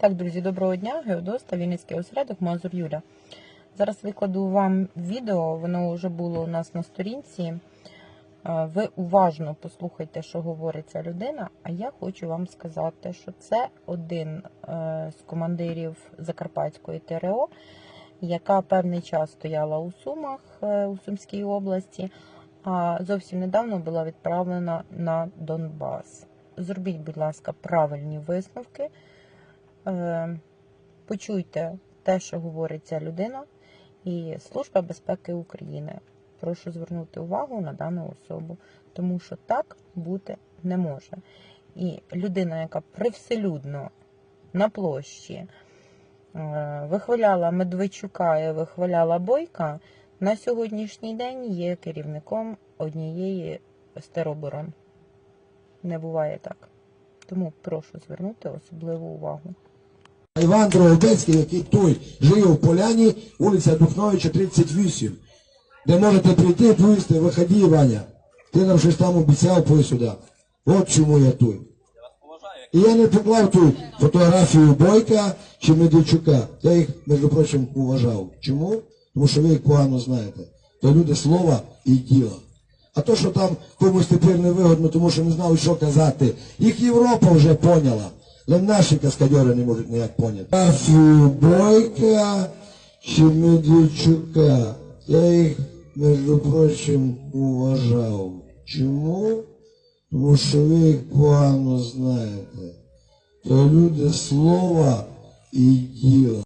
Так, друзі, доброго дня. Геодоста, Вінницький осередок, Мазур Юля. Зараз викладу вам відео, воно вже було у нас на сторінці. Ви уважно послухайте, що говорить ця людина. А я хочу вам сказати, що це один е, з командирів Закарпатської ТРО, яка певний час стояла у Сумах е, у Сумській області, а зовсім недавно була відправлена на Донбас. Зробіть, будь ласка, правильні висновки. Е, Почуйте те, що говорить ця людина, і Служба безпеки України. Прошу звернути увагу на дану особу, тому що так бути не може. І людина, яка привселюдно на площі е, вихваляла Медведчука і вихваляла Бойка, на сьогоднішній день є керівником однієї з. Не буває так. Тому прошу звернути особливу увагу. Іван Дрогобецький, який той живе в Поляні, вулиця Духновича, 38, де можете прийти, повісти, виходи, Ваня. Ти нам щось там обіцяв, пой сюди. От чому я тут. І я не поклав ту фотографію Бойка чи Медведчука. Я їх, між прочим, уважав. Чому? Тому що ви їх погано знаєте. То люди слова і діла. А то, що там комусь тепер не вигодно, тому що не знали, що казати, їх Європа вже поняла. Але наші каскадери не можуть ніяк поняти. Фотографію Бойка чи Медведчука. Я їх, між прочим, уважав. Чому? Тому що ви їх погано знаєте. То люди слова і діла.